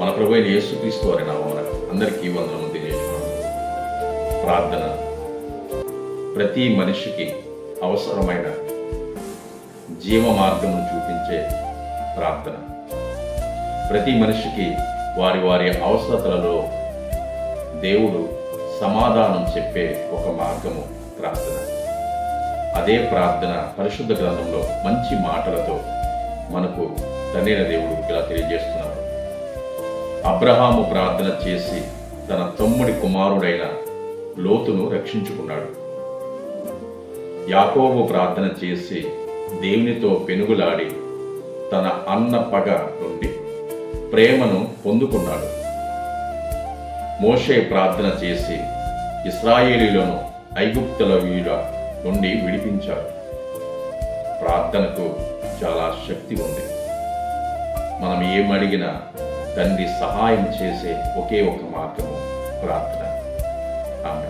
మన ప్రభు అయిన యేసుక్రీస్తు వారి నామన అందరికీ వందనము తెలియజేస్తున్నాను. ప్రార్థన ప్రతి మనిషికి అవసరమైన జీవ మార్గమును చూపించే ప్రార్థన. ప్రతి మనిషికి వారి వారి అవసరతలలో దేవుడు సమాధానం చెప్పే ఒక మార్గము ప్రార్థన. అదే ప్రార్థన పరిశుద్ధ గ్రంథంలో మంచి మాటలతో మనకు తండ్రిన దేవుడు ఇలా తెలియజేస్తున్నారు అబ్రహాము ప్రార్థన చేసి తన తమ్ముడి కుమారుడైన లోతును రక్షించుకున్నాడు. యాకోబు ప్రార్థన చేసి దేవునితో పెనుగులాడి తన అన్న పగ నుండి ప్రేమను పొందుకున్నాడు. మోషే ప్రార్థన చేసి ఇస్రాయేలీలను ఐగుప్తుల వీడ నుండి విడిపించాడు. ప్రార్థనకు చాలా శక్తి ఉంది. మనం ఏమడిగినా తండ్రి సహాయం చేసే ఒకే ఒక మార్గము ప్రార్థన ఆమె